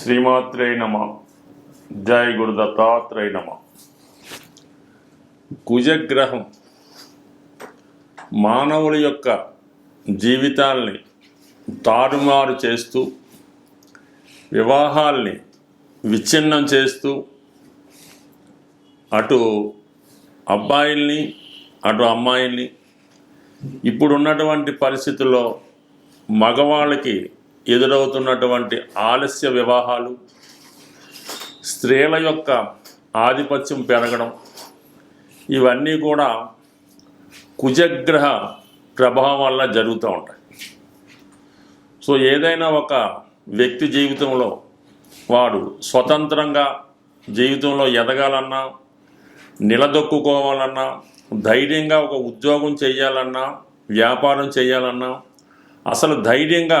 శ్రీమాత్రే నమ. జై గురు దత్తాత్రేయ నమ. కుజగ్రహం మానవుల యొక్క జీవితాల్ని తారుమారు చేస్తూ వివాహాల్ని విచ్ఛిన్నం చేస్తూ అటు అబ్బాయిల్ని అటు అమ్మాయిల్ని ఇప్పుడున్నటువంటి పరిస్థితుల్లో మగవాళ్ళకి ఎదురవుతున్నటువంటి ఆలస్య వివాహాలు స్త్రీల యొక్క ఆధిపత్యం పెరగడం ఇవన్నీ కూడా కుజగ్రహ ప్రభావం వల్ల జరుగుతూ ఉంటాయి. సో ఏదైనా ఒక వ్యక్తి జీవితంలో వాడు స్వతంత్రంగా జీవితంలో ఎదగాలన్నా నిలదొక్కుకోవాలన్నా ధైర్యంగా ఒక ఉద్యోగం చేయాలన్నా వ్యాపారం చేయాలన్నా అసలు ధైర్యంగా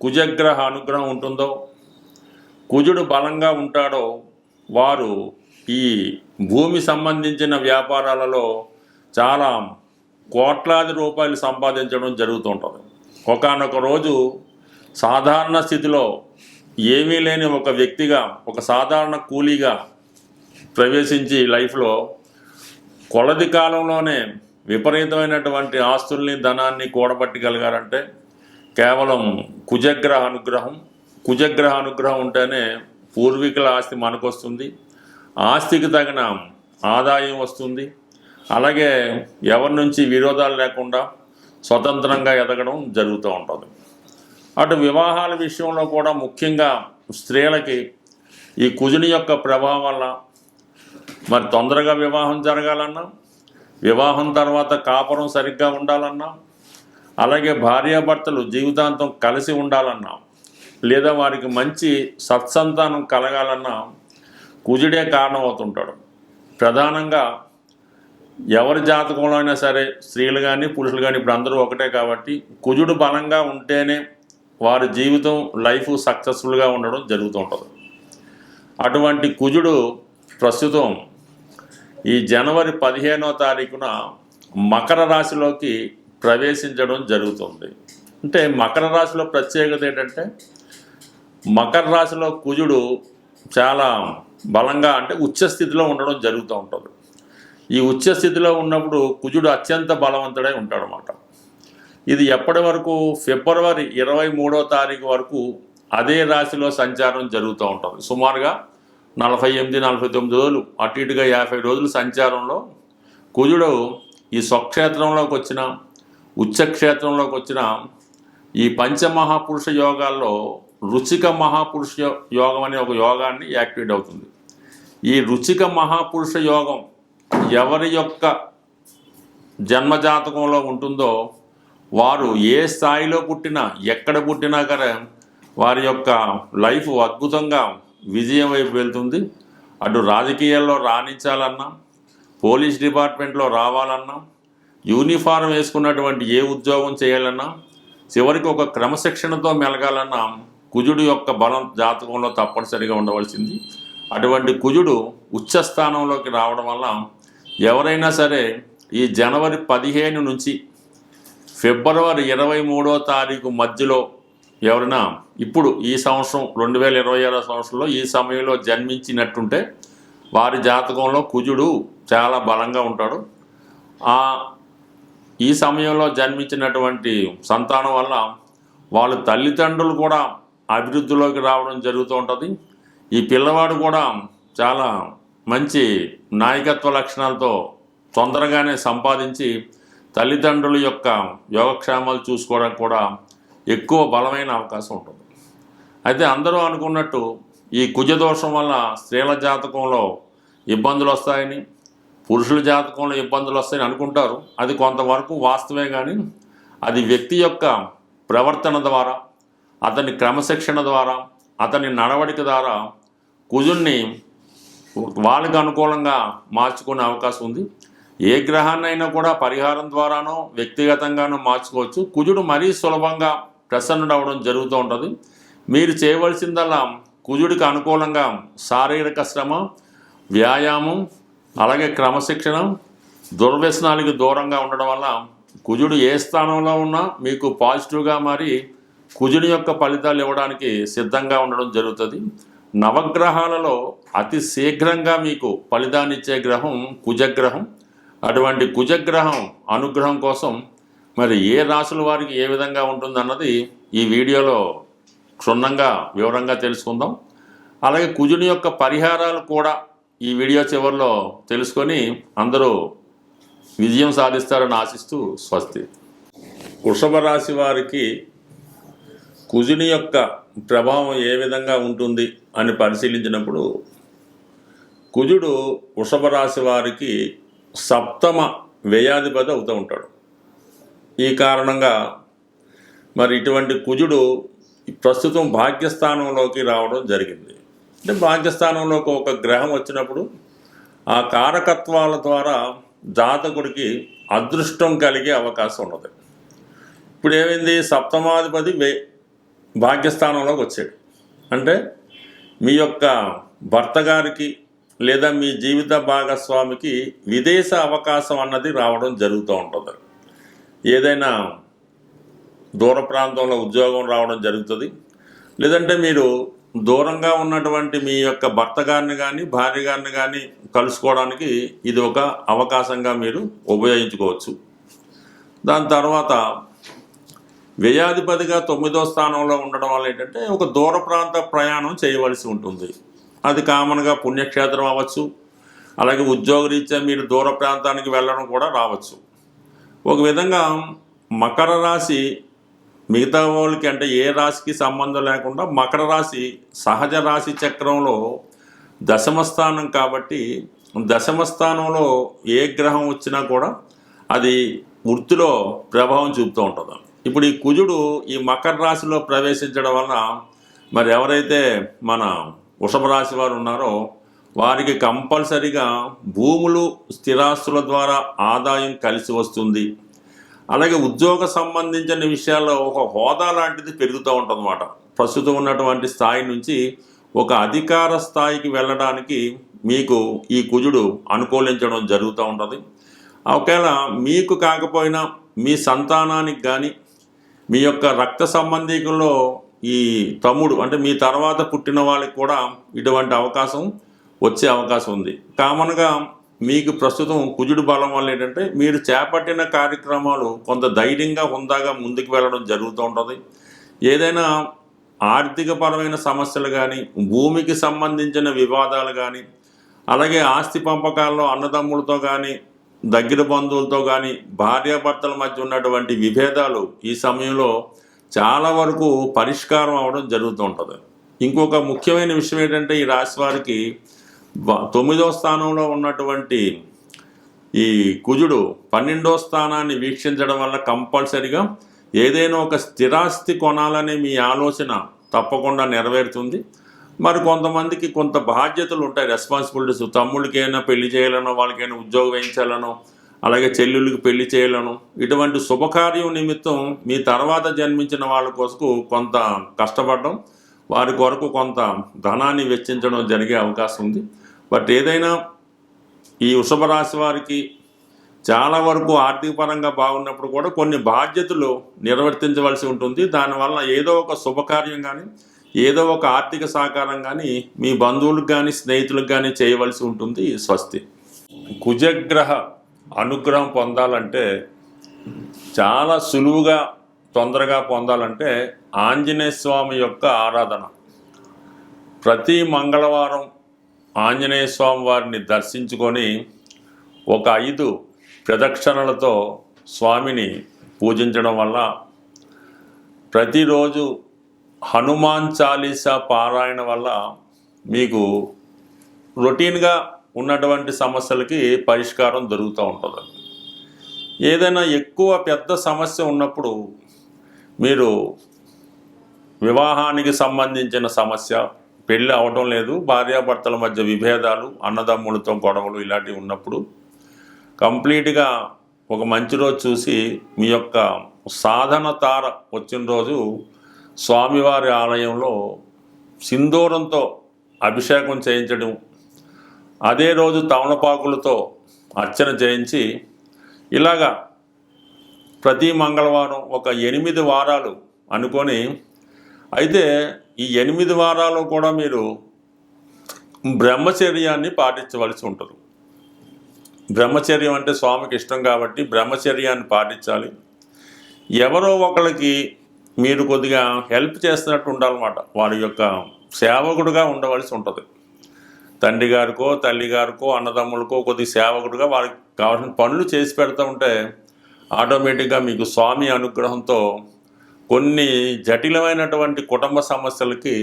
కుజగ్రహ అనుగ్రహం ఉంటుందో కుజుడు బలంగా ఉంటాడో వారు ఈ భూమి సంబంధించిన వ్యాపారాలలో చాలా కోట్లాది రూపాయలు సంపాదించడం జరుగుతుంటుంది. ఒకనొక రోజు సాధారణ స్థితిలో ఏమీ లేని ఒక వ్యక్తిగా ఒక సాధారణ కూలీగా ప్రవేశించి లైఫ్లో కొలది కాలంలోనే విపరీతమైనటువంటి ఆస్తుల్ని ధనాన్ని కూడబట్టగలిగారంటే కేవలం కుజగ్రహ అనుగ్రహం. కుజగ్రహ అనుగ్రహం ఉంటేనే పూర్వీకుల ఆస్తి మనకొస్తుంది. ఆస్తికి తగిన ఆదాయం వస్తుంది. అలాగే ఎవరి నుంచి విరోధాలు లేకుండా స్వతంత్రంగా ఎదగడం జరుగుతూ ఉంటుంది. అటు వివాహాల విషయంలో కూడా ముఖ్యంగా స్త్రీలకి ఈ కుజుని యొక్క ప్రభావం వల్ల మరి తొందరగా వివాహం జరగాలన్నా వివాహం తర్వాత కాపురం సరిగ్గా ఉండాలన్నా అలాగే భార్యాభర్తలు జీవితాంతం కలిసి ఉండాలన్నా. లేదా వారికి మంచి సత్సంతానం కలగాలన్నా కుజుడే కారణమవుతుంటాడు. ప్రధానంగా ఎవరి జాతకంలో అయినా సరే స్త్రీలు కానీ పురుషులు కానీ ఇప్పుడు అందరూ ఒకటే కాబట్టి కుజుడు బలంగా ఉంటేనే వారి జీవితం లైఫ్ సక్సెస్ఫుల్గా ఉండడం జరుగుతుంటుంది. అటువంటి కుజుడు ప్రస్తుతం ఈ జనవరి పదిహేనో తారీఖున మకర రాశిలోకి ప్రవేశించడం జరుగుతుంది. అంటే మకర రాశిలో ప్రత్యేకత ఏంటంటే మకర రాశిలో కుజుడు చాలా బలంగా అంటే ఉచ్చ స్థితిలో ఉండడం జరుగుతూ ఉంటుంది. ఈ ఉచ్చస్థితిలో ఉన్నప్పుడు కుజుడు అత్యంత బలవంతుడై ఉంటాడనమాట. ఇది ఎప్పటి వరకు? ఫిబ్రవరి ఇరవై మూడో తారీఖు వరకు అదే రాశిలో సంచారం జరుగుతూ ఉంటుంది. సుమారుగా నలభై ఎనిమిది నలభై తొమ్మిది రోజులు అటు ఇటుగా యాభై రోజులు సంచారంలో కుజుడు ఈ స్వక్షేత్రంలోకి వచ్చిన ఉచ్చక్షేత్రంలోకి వచ్చిన ఈ పంచమహాపురుష యోగాల్లో రుచిక మహాపురుష యోగం అనే ఒక యోగాన్ని యాక్టివేట్ అవుతుంది. ఈ రుచిక మహాపురుష యోగం ఎవరి యొక్క జన్మజాతకంలో ఉంటుందో వారు ఏ స్థాయిలో పుట్టినా ఎక్కడ పుట్టినా కానీ వారి యొక్క లైఫ్ అద్భుతంగా విజయం వైపు వెళ్తుంది. అటు రాజకీయాల్లో రాణించాలన్నా పోలీస్ డిపార్ట్మెంట్లో రావాలన్నా యూనిఫారం వేసుకున్నటువంటి ఏ ఉద్యోగం చేయాలన్నా చివరికి ఒక క్రమశిక్షణతో మెలగాలన్నా కుజుడు యొక్క బలం జాతకంలో తప్పనిసరిగా ఉండవలసింది. అటువంటి కుజుడు ఉచ్చస్థానంలోకి రావడం వల్ల ఎవరైనా సరే ఈ జనవరి పదిహేను నుంచి ఫిబ్రవరి ఇరవై మూడో తారీఖు మధ్యలో ఎవరైనా ఇప్పుడు ఈ సంవత్సరం రెండు వేల ఇరవై ఆరో సంవత్సరంలో ఈ సమయంలో జన్మించినట్టుంటే వారి జాతకంలో కుజుడు చాలా బలంగా ఉంటాడు. ఆ ఈ సమయంలో జన్మించినటువంటి సంతానం వల్ల వాళ్ళ తల్లిదండ్రులు కూడా అభివృద్ధిలోకి రావడం జరుగుతూ ఉంటుంది. ఈ పిల్లవాడు కూడా చాలా మంచి నాయకత్వ లక్షణాలతో తొందరగానే సంపాదించి తల్లిదండ్రుల యొక్క యోగక్షేమాలు చూసుకోవడానికి కూడా ఎక్కువ బలమైన అవకాశం ఉంటుంది. అయితే అందరూ అనుకున్నట్టు ఈ కుజదోషం వల్ల స్త్రీల జాతకంలో ఇబ్బందులు వస్తాయని పురుషుల జాతకంలో ఇబ్బందులు వస్తాయని అనుకుంటారు. అది కొంతవరకు వాస్తవే కానీ అది వ్యక్తి యొక్క ప్రవర్తన ద్వారా అతని క్రమశిక్షణ ద్వారా అతని నడవడిక ద్వారా కుజుణ్ణి వాళ్ళకి అనుకూలంగా మార్చుకునే అవకాశం ఉంది. ఏ గ్రహాన్నైనా కూడా పరిహారం ద్వారానో వ్యక్తిగతంగానో మార్చుకోవచ్చు. కుజుడు మరీ సులభంగా ప్రసన్నుడు జరుగుతూ ఉంటుంది. మీరు చేయవలసిందల్లా కుజుడికి అనుకూలంగా శారీరక శ్రమ వ్యాయామం అలాగే క్రమశిక్షణ దుర్వ్యసనాలకి దూరంగా ఉండడం వల్ల కుజుడు ఏ స్థానంలో ఉన్నా మీకు పాజిటివ్గా మారి కుజుని యొక్క ఫలితాలు ఇవ్వడానికి సిద్ధంగా ఉండడం జరుగుతుంది. నవగ్రహాలలో అతి శీఘ్రంగా మీకు ఫలితాన్ని ఇచ్చే గ్రహం కుజగ్రహం. అటువంటి కుజగ్రహం అనుగ్రహం కోసం మరి ఏ రాశుల వారికి ఏ విధంగా ఉంటుందన్నది ఈ వీడియోలో క్షుణ్ణంగా వివరంగా తెలుసుకుందాం. అలాగే కుజుని యొక్క పరిహారాలు కూడా ఈ వీడియో చివరిలో తెలుసుకొని అందరూ విజయం సాధిస్తారని ఆశిస్తూ స్వస్తి. వృషభ రాశి వారికి కుజుని యొక్క ప్రభావం ఏ విధంగా ఉంటుంది అని పరిశీలించినప్పుడు కుజుడు వృషభ రాశి వారికి సప్తమ వ్యయాధిపతి అవుతూ ఉంటాడు. ఈ కారణంగా మరి ఇటువంటి కుజుడు ప్రస్తుతం భాగ్యస్థానంలోకి రావడం జరిగింది. అంటే భాగ్యస్థానంలోకి ఒక గ్రహం వచ్చినప్పుడు ఆ కారకత్వాల ద్వారా జాతకుడికి అదృష్టం కలిగే అవకాశం ఉన్నది. ఇప్పుడు ఏమైంది? సప్తమాధిపతి వే భాగ్యస్థానంలోకి వచ్చాడు. అంటే మీ యొక్క భర్త గారికి లేదా మీ జీవిత భాగస్వామికి విదేశ అవకాశం అన్నది రావడం జరుగుతూ ఉంటుంది. ఏదైనా దూర ప్రాంతంలో ఉద్యోగం రావడం జరుగుతుంది. లేదంటే మీరు దూరంగా ఉన్నటువంటి మీ యొక్క భర్త గారిని కానీ భార్య గారిని కానీ కలుసుకోవడానికి ఇది ఒక అవకాశంగా మీరు ఉపయోగించుకోవచ్చు. దాని తర్వాత వ్యయాధిపతిగా తొమ్మిదో స్థానంలో ఉండడం వల్ల ఏంటంటే ఒక దూర ప్రాంత ప్రయాణం చేయవలసి ఉంటుంది. అది కామన్గా పుణ్యక్షేత్రం అవ్వచ్చు. అలాగే ఉద్యోగరీత్యా మీరు దూర ప్రాంతానికి వెళ్ళడం కూడా రావచ్చు. ఒక విధంగా మకర రాశి మిగతా వాళ్ళకి అంటే ఏ రాశికి సంబంధం లేకుండా మకర రాశి సహజ రాశి చక్రంలో దశమ స్థానం కాబట్టి దశమ స్థానంలో ఏ గ్రహం వచ్చినా కూడా అది వృత్తిలో ప్రభావం చూపుతూ ఉంటుంది. ఇప్పుడు ఈ కుజుడు ఈ మకర రాశిలో ప్రవేశించడం వలన మరి ఎవరైతే మన వృషభ రాశి వారు ఉన్నారో వారికి కంపల్సరిగా భూములు స్థిరాస్తుల ద్వారా ఆదాయం కలిసి వస్తుంది. అలాగే ఉద్యోగ సంబంధించిన విషయాల్లో ఒక హోదా లాంటిది పెరుగుతూ ఉంటుందన్నమాట. ప్రస్తుతం ఉన్నటువంటి స్థాయి నుంచి ఒక అధికార స్థాయికి వెళ్ళడానికి మీకు ఈ కుజుడు అనుకూలించడం జరుగుతూ ఉంటుంది. ఒకవేళ మీకు కాకపోయినా మీ సంతానానికి కానీ మీ యొక్క రక్త సంబంధికుల్లో ఈ తమ్ముడు అంటే మీ తర్వాత పుట్టిన వాళ్ళకి కూడా ఇటువంటి అవకాశం వచ్చే అవకాశం ఉంది. కామన్గా మీకు ప్రస్తుతం కుజుడు బలం వల్ల ఏంటంటే మీరు చేపట్టిన కార్యక్రమాలు కొంత ధైర్యంగా హుందాగా ముందుకు వెళ్ళడం జరుగుతూ ఉంటుంది. ఏదైనా ఆర్థికపరమైన సమస్యలు కానీ భూమికి సంబంధించిన వివాదాలు కానీ అలాగే ఆస్తి పంపకాల్లో అన్నదమ్ములతో కానీ దగ్గర బంధువులతో కానీ భార్యాభర్తల మధ్య ఉన్నటువంటి విభేదాలు ఈ సమయంలో చాలా వరకు పరిష్కారం అవడం జరుగుతూ ఉంటుంది. ఇంకొక ముఖ్యమైన విషయం ఏంటంటే ఈ రాశి వారికి వ- తొమ్మిదో స్థానంలో ఉన్నటువంటి ఈ కుజుడు పన్నెండో స్థానాన్ని వీక్షించడం వల్ల కంపల్సరిగా ఏదైనా ఒక స్థిరాస్తి కొనాలనే మీ ఆలోచన తప్పకుండా నెరవేరుతుంది. మరి కొంతమందికి కొంత బాధ్యతలు ఉంటాయి రెస్పాన్సిబిలిటీస్ తమ్ముళ్ళకైనా పెళ్ళి చేయాలనో వాళ్ళకైనా ఉద్యోగం వేయించాలనో అలాగే చెల్లెళ్ళకి పెళ్ళి చేయాలను ఇటువంటి శుభకార్యం నిమిత్తం మీ తర్వాత జన్మించిన వాళ్ళ కోసం కొంత కష్టపడడం వారి కొరకు కొంత ధనాన్ని వెచ్చించడం జరిగే అవకాశం ఉంది. బట్ ఏదైనా ఈ వృషభ రాశి వారికి చాలా వరకు ఆర్థిక పరంగా బాగున్నప్పుడు కూడా కొన్ని బాధ్యతలు నిర్వర్తించవలసి ఉంటుంది. దానివల్ల ఏదో ఒక శుభకార్యం కానీ ఏదో ఒక ఆర్థిక సహకారం కానీ మీ బంధువులకు కానీ స్నేహితులకు కానీ చేయవలసి ఉంటుంది. స్వస్తి. కుజగ్రహ అనుగ్రహం పొందాలంటే చాలా సులువుగా తొందరగా పొందాలంటే ఆంజనేయ స్వామి యొక్క ఆరాధన. ప్రతి మంగళవారం ఆంజనేయ స్వామి వారిని దర్శించుకొని ఒక ఐదు ప్రదక్షిణలతో స్వామిని పూజించడం వల్ల ప్రతిరోజు హనుమాన్ చాలీసా పారాయణ వల్ల మీకు రొటీన్గా ఉన్నటువంటి సమస్యలకి పరిష్కారం దొరుకుతూ ఉంటుంది. ఏదైనా ఎక్కువ పెద్ద సమస్య ఉన్నప్పుడు మీరు వివాహానికి సంబంధించిన సమస్య పెళ్ళి అవడం లేదు భార్యాభర్తల మధ్య విభేదాలు అన్నదమ్ములతో గొడవలు ఇలాంటివి ఉన్నప్పుడు కంప్లీట్గా ఒక మంచి రోజు చూసి మీ యొక్క సాధన తార వచ్చిన రోజు స్వామివారి ఆలయంలో సింధూరంతో అభిషేకం చేయించడం అదే రోజు తమలపాకులతో అర్చన చేయించి ఇలాగా ప్రతి మంగళవారం ఒక ఎనిమిది వారాలు అనుకొని అయితే ఈ ఎనిమిది వారాలు కూడా మీరు బ్రహ్మచర్యాన్ని పాటించవలసి ఉంటుంది. బ్రహ్మచర్యం అంటే స్వామికి ఇష్టం కాబట్టి బ్రహ్మచర్యాన్ని పాటించాలి. ఎవరో ఒకరికి మీరు కొద్దిగా హెల్ప్ చేస్తున్నట్టు ఉండాలన్నమాట. వారి యొక్క సేవకుడుగా ఉండవలసి ఉంటుంది. తండ్రి గారికో తల్లి గారికో అన్నదమ్ములకో కొద్ది సేవకుడుగా వారికి కావాల్సిన పనులు చేసి పెడతా ఉంటే ఆటోమేటిక్గా మీకు స్వామి అనుగ్రహంతో కొన్ని జటిలమైనటువంటి కుటుంబ సమస్యలకి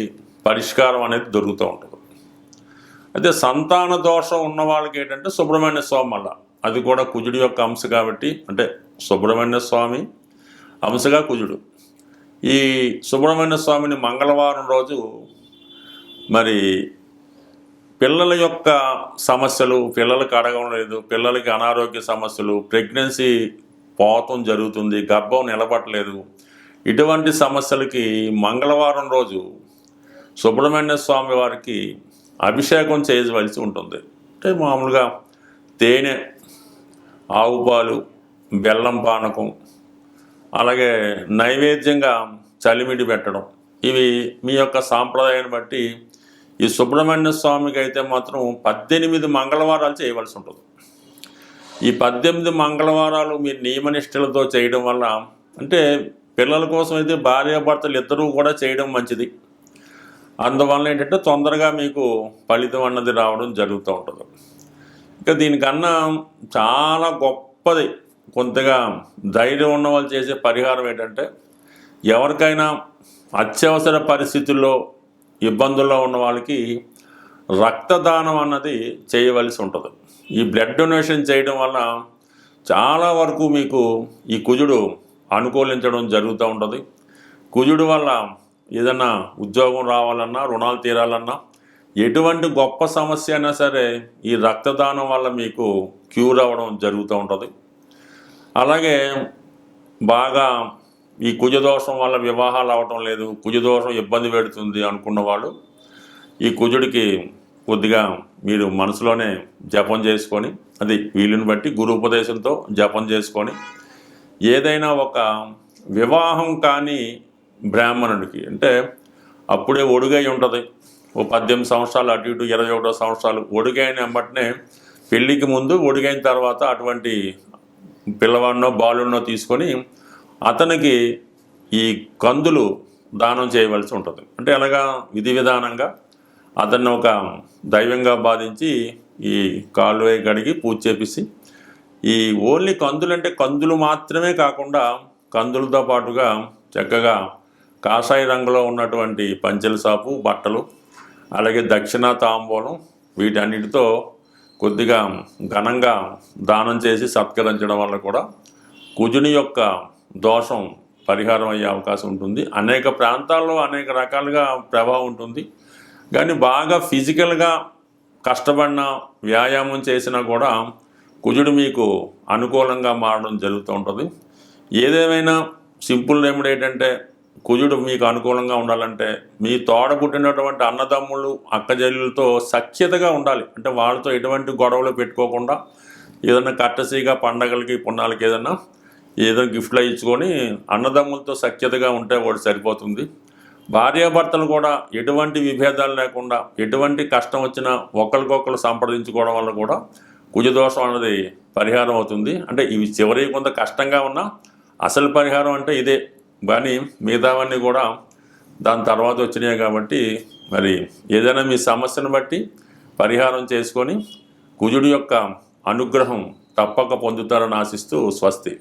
పరిష్కారం అనేది దొరుకుతూ ఉంటుంది. అయితే సంతాన దోషం ఉన్న వాళ్ళకి ఏంటంటే సుబ్రహ్మణ్య స్వామి వల్ల. అది కూడా కుజుడి యొక్క అంశ కాబట్టి అంటే సుబ్రహ్మణ్య స్వామి అంశగా కుజుడు. ఈ సుబ్రహ్మణ్య స్వామిని మంగళవారం రోజు మరి పిల్లల యొక్క సమస్యలు పిల్లలకి అడగడం లేదు పిల్లలకి అనారోగ్య సమస్యలు ప్రెగ్నెన్సీ పోతం జరుగుతుంది గర్భం నిలబట్టలేదు ఇటువంటి సమస్యలకి మంగళవారం రోజు సుబ్రహ్మణ్య స్వామి వారికి అభిషేకం చేయవలసి ఉంటుంది. అంటే మామూలుగా తేనె ఆవు పాలు బెల్లం పానకం అలాగే నైవేద్యంగా చలిమిడి పెట్టడం. ఇవి మీ యొక్క సాంప్రదాయాన్ని బట్టి ఈ సుబ్రహ్మణ్య స్వామికి అయితే మాత్రం పద్దెనిమిది మంగళవారాలు చేయవలసి ఉంటుంది. ఈ పద్దెనిమిది మంగళవారాలు మీరు నియమనిష్టలతో చేయడం వల్ల అంటే పిల్లల కోసం అయితే భార్యాభర్తలు ఇద్దరూ కూడా చేయడం మంచిది. అందువల్ల ఏంటంటే తొందరగా మీకు ఫలితం అన్నది రావడం జరుగుతూ ఉంటుంది. ఇక దీనికన్నా చాలా గొప్పది కొంతగా ధైర్యం ఉన్న వాళ్ళు చేసే పరిహారం ఏంటంటే ఎవరికైనా అత్యవసర పరిస్థితుల్లో ఇబ్బందుల్లో ఉన్న వాళ్ళకి రక్తదానం అన్నది చేయవలసి ఉంటుంది. ఈ బ్లడ్ డొనేషన్ చేయడం వల్ల చాలా వరకు మీకు ఈ కుజుడు అనుకూలించడం జరుగుతూ ఉంటుంది. కుజుడు వల్ల ఏదన్నా ఉద్యోగం రావాలన్నా రుణాలు తీరాలన్నా ఎటువంటి గొప్ప సమస్య అయినా సరే ఈ రక్తదానం వల్ల మీకు క్యూర్ అవ్వడం జరుగుతూ ఉంటుంది. అలాగే బాగా ఈ కుజదోషం వల్ల వివాహాలు అవ్వటం లేదు కుజదోషం ఇబ్బంది పెడుతుంది అనుకున్న వాళ్ళు ఈ కుజుడికి కొద్దిగా మీరు మనసులోనే జపం చేసుకొని అది వీలుని బట్టి గురు ఉపదేశంతో జపం చేసుకొని ఏదైనా ఒక వివాహం కాని బ్రాహ్మణుడికి అంటే అప్పుడే ఒడుగై ఉంటుంది. ఓ పద్దెనిమిది సంవత్సరాలు అటు ఇటు ఇరవై ఒకటో సంవత్సరాలు ఒడుగైన వెంబటనే పెళ్ళికి ముందు ఒడుగైన తర్వాత అటువంటి పిల్లవాడినో బాలుడినో తీసుకొని అతనికి ఈ కందులు దానం చేయవలసి ఉంటుంది. అంటే అలాగా విధి విధానంగా అతన్ని ఒక దైవంగా బాధించి ఈ కాలువే కడిగి పూజ చేపిసి ఈ ఓన్లీ కందులు అంటే కందులు మాత్రమే కాకుండా కందులతో పాటుగా చక్కగా కాషాయ రంగులో ఉన్నటువంటి పంచెల సాపు బట్టలు అలాగే దక్షిణ తాంబూలం వీటన్నిటితో కొద్దిగా ఘనంగా దానం చేసి సత్కరించడం వల్ల కూడా కుజుని యొక్క దోషం పరిహారం అయ్యే అవకాశం ఉంటుంది. అనేక ప్రాంతాల్లో అనేక రకాలుగా ప్రభావం ఉంటుంది. కానీ బాగా ఫిజికల్గా కష్టపడిన వ్యాయామం చేసినా కూడా కుజుడు మీకు అనుకూలంగా మారడం జరుగుతూ ఉంటుంది. ఏదేమైనా సింపుల్ రెమెడీ ఏంటంటే కుజుడు మీకు అనుకూలంగా ఉండాలంటే మీ తోడ పుట్టినటువంటి అన్నదమ్ములు అక్కజల్లులతో సఖ్యతగా ఉండాలి. అంటే వాళ్ళతో ఎటువంటి గొడవలు పెట్టుకోకుండా ఏదైనా కట్టసీగా పండగలకి పుణ్యాలకి ఏదైనా ఏదో గిఫ్ట్లు ఇచ్చుకొని అన్నదమ్ములతో సఖ్యతగా ఉంటే వాడు సరిపోతుంది. భార్యాభర్తలు కూడా ఎటువంటి విభేదాలు లేకుండా ఎటువంటి కష్టం వచ్చినా ఒకరికొకరు సంప్రదించుకోవడం వల్ల కూడా కుజదోషం అనేది పరిహారం అవుతుంది అంటే ఇవి చివరి కొంత కష్టంగా ఉన్నా అసలు పరిహారం అంటే ఇదే. కానీ మిగతావన్నీ కూడా దాని తర్వాత వచ్చినాయి కాబట్టి మరి ఏదైనా మీ సమస్యను బట్టి పరిహారం చేసుకొని కుజుడి యొక్క అనుగ్రహం తప్పక పొందుతారని ఆశిస్తూ స్వస్తి.